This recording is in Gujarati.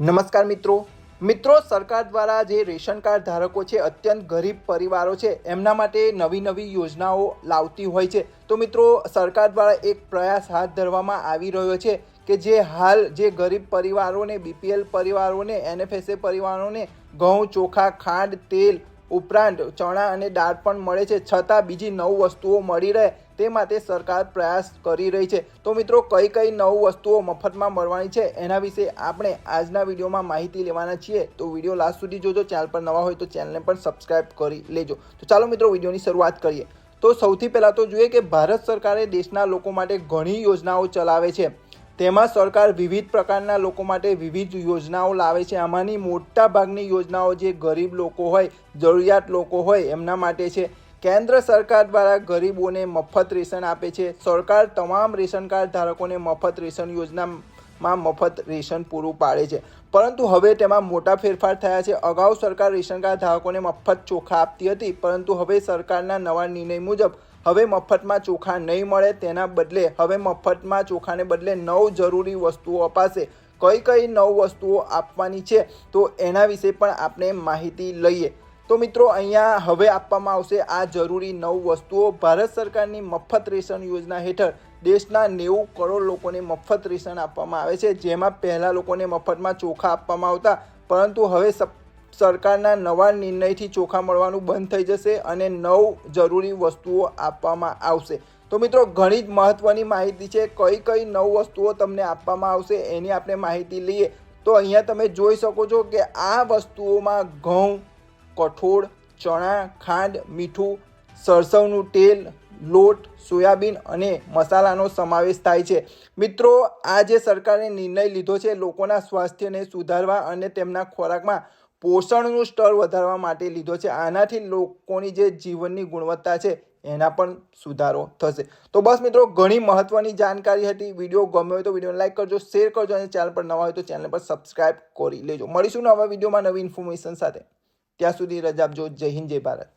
નમસ્કાર મિત્રો. મિત્રો, સરકાર દ્વારા જે રેશન કાર્ડ ધારકો છે, અત્યંત ગરીબ પરિવારો છે, એમના માટે નવી નવી યોજનાઓ લાવતી હોય છે. તો મિત્રો, સરકાર દ્વારા એક પ્રયાસ હાથ ધરવામાં આવી રહ્યો છે કે જે હાલ જે ગરીબ પરિવારોને બીપીએલ પરિવારોને એનએફએસએ પરિવારોને ઘઉં, ચોખા, ખાંડ, તેલ ઉપરાંત ચણા અને દાળ પણ મળે છે. છતાં બીજી નવ વસ્તુઓ મળી રહે તે માટે સરકાર પ્રયાસ કરી રહી છે. તો મિત્રો, કઈ કઈ નવ વસ્તુઓ મફતમાં મળવાની છે એના વિશે આપણે આજના વિડીયોમાં માહિતી લેવાના છીએ. તો વીડિયો લાસ્ટ સુધી જોજો. ચેનલ પર નવા હોય તો ચેનલને પણ સબસ્ક્રાઈબ કરી લેજો. તો ચાલો મિત્રો, વિડીયોની શરૂઆત કરીએ. તો સૌથી પહેલાં તો જોઈએ કે ભારત સરકારે દેશના લોકો માટે ઘણી યોજનાઓ ચલાવે છે. તેમાં સરકાર વિવિધ પ્રકારના લોકો માટે વિવિધ યોજનાઓ લાવે છે. આમાંની મોટા ભાગની યોજનાઓ જે ગરીબ લોકો હોય, જરૂરિયાત લોકો હોય, એમના માટે છે. કેન્દ્ર સરકાર દ્વારા ગરીબોને મફત રેશન આપે છે. સરકાર તમામ રેશન કાર્ડ ધારકોને મફત રેશન યોજનામાં મફત રેશન પૂરું પાડે છે. પરંતુ હવે તેમાં મોટા ફેરફાર થયા છે. અગાઉ સરકાર રેશન કાર્ડ ધારકોને મફત ચોખા આપતી હતી, પરંતુ હવે સરકારના નવા નિર્ણય મુજબ હવે મફતમાં ચોખા નહીં મળે તેના બદલે હવે મફતમાં ચોખાને બદલે નવ જરૂરી વસ્તુઓ અપાશે. કઈ કઈ નવ વસ્તુઓ આપવાની છે, તો એના વિશે પણ આપણે માહિતી લઈએ. તો મિત્રો, અહીંયા હવે આપવામાં આવશે આ જરૂરી નવ વસ્તુઓ. ભારત સરકારની મફત રેશન યોજના હેઠળ દેશના નેવું કરોડ લોકોને મફત રેશન આપવામાં આવે છે, જેમાં પહેલાં લોકોને મફતમાં ચોખા આપવામાં આવતા. પરંતુ હવે સરકારના નવા નિર્ણયથી ચોખા મળવાનું બંધ થઈ જશે અને નવ જરૂરી વસ્તુઓ આપવામાં આવશે. તો મિત્રો, ઘણી જ મહત્ત્વની માહિતી છે. કઈ કઈ નવ વસ્તુઓ તમને આપવામાં આવશે એની આપણે માહિતી લઈએ. તો અહીંયા તમે જોઈ શકો છો કે આ વસ્તુઓમાં ઘઉં કઠોળ, ચણા, ખાંડ, મીઠું, સરસવનું તેલ, લોટ, સોયાબીન અને મસાલાનો સમાવેશ થાય છે. મિત્રો, આ જે સરકારે નિર્ણય લીધો છે, લોકોના સ્વાસ્થ્યને સુધારવા અને તેમના ખોરાકમાં પોષણનું સ્તર વધારવા માટે લીધો છે, આનાથી લોકોની જે જીવનની ગુણવત્તા છે, એના પણ સુધારો થશે. તો બસ મિત્રો, ઘણી મહત્વની જાણકારી હતી. વીડિયો ગમ્યો હોય તો વિડીયોને લાઈક કરજો, શેર કરજો અને ચેનલ પર નવા હોય તો ચેનલ પર સબસ્ક્રાઈબ કરી લેજો. મળીશું નવા વિડીયોમાં નવી ઇન્ફોર્મેશન સાથે. ત્યાં સુધી રજા આપજો. જય હિન્દ જય ભારત.